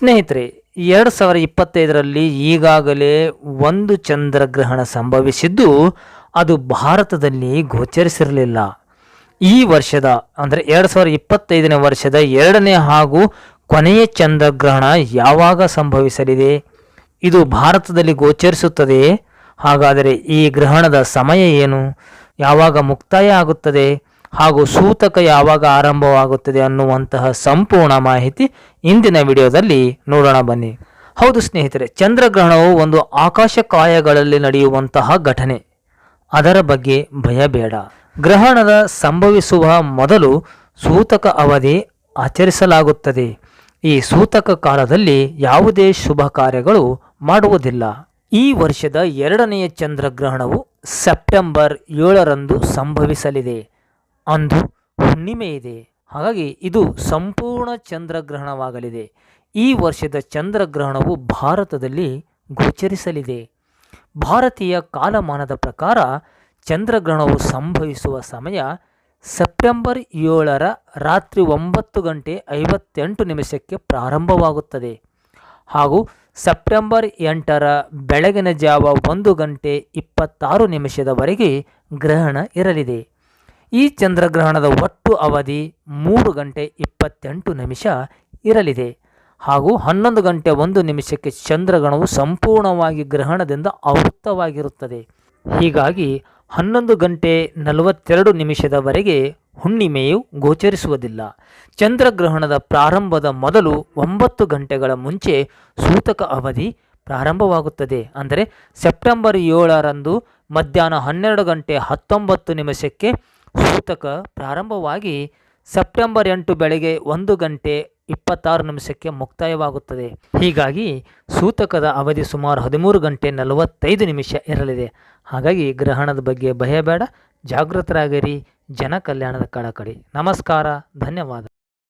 ಸ್ನೇಹಿತರೆ, ಎರಡು ಸಾವಿರ ಇಪ್ಪತ್ತೈದರಲ್ಲಿ ಈಗಾಗಲೇ ಒಂದು ಚಂದ್ರಗ್ರಹಣ ಸಂಭವಿಸಿದ್ದು, ಅದು ಭಾರತದಲ್ಲಿ ಗೋಚರಿಸಿರಲಿಲ್ಲ. ಈ ವರ್ಷದ, ಅಂದರೆ ಎರಡು ಸಾವಿರ ಇಪ್ಪತ್ತೈದನೇ ವರ್ಷದ ಎರಡನೇ ಹಾಗೂ ಕೊನೆಯ ಚಂದ್ರಗ್ರಹಣ ಯಾವಾಗ ಸಂಭವಿಸಲಿದೆ? ಇದು ಭಾರತದಲ್ಲಿ ಗೋಚರಿಸುತ್ತದೆ. ಹಾಗಾದರೆ ಈ ಗ್ರಹಣದ ಸಮಯ ಏನು? ಯಾವಾಗ ಮುಕ್ತಾಯ ಆಗುತ್ತದೆ? ಹಾಗೂ ಸೂತಕ ಯಾವಾಗ ಆರಂಭವಾಗುತ್ತದೆ ಅನ್ನುವಂತಹ ಸಂಪೂರ್ಣ ಮಾಹಿತಿ ಇಂದಿನ ವಿಡಿಯೋದಲ್ಲಿ ನೋಡೋಣ ಬನ್ನಿ. ಹೌದು ಸ್ನೇಹಿತರೆ, ಚಂದ್ರಗ್ರಹಣವು ಒಂದು ಆಕಾಶ ಕಾಯಗಳಲ್ಲಿ ನಡೆಯುವಂತಹ ಘಟನೆ. ಅದರ ಬಗ್ಗೆ ಭಯ ಬೇಡ. ಗ್ರಹಣದ ಸಂಭವಿಸುವ ಮೊದಲು ಸೂತಕ ಅವಧಿ ಆಚರಿಸಲಾಗುತ್ತದೆ. ಈ ಸೂತಕ ಕಾಲದಲ್ಲಿ ಯಾವುದೇ ಶುಭ ಕಾರ್ಯಗಳು ಮಾಡುವುದಿಲ್ಲ. ಈ ವರ್ಷದ ಎರಡನೆಯ ಚಂದ್ರಗ್ರಹಣವು ಸೆಪ್ಟೆಂಬರ್ ಏಳರಂದು ಸಂಭವಿಸಲಿದೆ. ಅಂದು ಹುಣ್ಣಿಮೆ ಇದೆ. ಹಾಗಾಗಿ ಇದು ಸಂಪೂರ್ಣ ಚಂದ್ರಗ್ರಹಣವಾಗಲಿದೆ. ಈ ವರ್ಷದ ಚಂದ್ರಗ್ರಹಣವು ಭಾರತದಲ್ಲಿ ಗೋಚರಿಸಲಿದೆ. ಭಾರತೀಯ ಕಾಲಮಾನದ ಪ್ರಕಾರ ಚಂದ್ರಗ್ರಹಣವು ಸಂಭವಿಸುವ ಸಮಯ ಸೆಪ್ಟೆಂಬರ್ ಏಳರ ರಾತ್ರಿ ಒಂಬತ್ತು ಗಂಟೆ ಐವತ್ತೆಂಟು ನಿಮಿಷಕ್ಕೆ ಪ್ರಾರಂಭವಾಗುತ್ತದೆ. ಹಾಗೂ ಸೆಪ್ಟೆಂಬರ್ ಎಂಟರ ಬೆಳಗಿನ ಜಾವ ಒಂದು ಗಂಟೆ ಇಪ್ಪತ್ತಾರು ನಿಮಿಷದವರೆಗೆ ಗ್ರಹಣ ಇರಲಿದೆ. ಈ ಚಂದ್ರಗ್ರಹಣದ ಒಟ್ಟು ಅವಧಿ ಮೂರು ಗಂಟೆ ಇಪ್ಪತ್ತೆಂಟು ನಿಮಿಷ ಇರಲಿದೆ. ಹಾಗೂ ಹನ್ನೊಂದು ಗಂಟೆ ಒಂದು ನಿಮಿಷಕ್ಕೆ ಚಂದ್ರಗ್ರಹಣವು ಸಂಪೂರ್ಣವಾಗಿ ಗ್ರಹಣದಿಂದ ಆವೃತ್ತವಾಗಿರುತ್ತದೆ. ಹೀಗಾಗಿ ಹನ್ನೊಂದು ಗಂಟೆ ನಲವತ್ತೆರಡು ನಿಮಿಷದವರೆಗೆ ಹುಣ್ಣಿಮೆಯು ಗೋಚರಿಸುವುದಿಲ್ಲ. ಚಂದ್ರಗ್ರಹಣದ ಪ್ರಾರಂಭದ ಮೊದಲು ಒಂಬತ್ತು ಗಂಟೆಗಳ ಮುಂಚೆ ಸೂತಕ ಅವಧಿ ಪ್ರಾರಂಭವಾಗುತ್ತದೆ. ಅಂದರೆ ಸೆಪ್ಟೆಂಬರ್ ಏಳರಂದು ಮಧ್ಯಾಹ್ನ ಹನ್ನೆರಡು ಗಂಟೆ ಹತ್ತೊಂಬತ್ತು ನಿಮಿಷಕ್ಕೆ ಸೂತಕ ಪ್ರಾರಂಭವಾಗಿ ಸೆಪ್ಟೆಂಬರ್ ಎಂಟು ಬೆಳಗ್ಗೆ ಒಂದು ಗಂಟೆ ಇಪ್ಪತ್ತಾರು ನಿಮಿಷಕ್ಕೆ ಮುಕ್ತಾಯವಾಗುತ್ತದೆ. ಹೀಗಾಗಿ ಸೂತಕದ ಅವಧಿ ಸುಮಾರು ಹದಿಮೂರು ಗಂಟೆ ನಲವತ್ತೈದು ನಿಮಿಷ ಇರಲಿದೆ. ಹಾಗಾಗಿ ಗ್ರಹಣದ ಬಗ್ಗೆ ಭಯ ಬೇಡ ಜಾಗೃತರಾಗಿರಿ ಜನ ಕಲ್ಯಾಣದ ಕಳಕಳಿ. ನಮಸ್ಕಾರ, ಧನ್ಯವಾದ.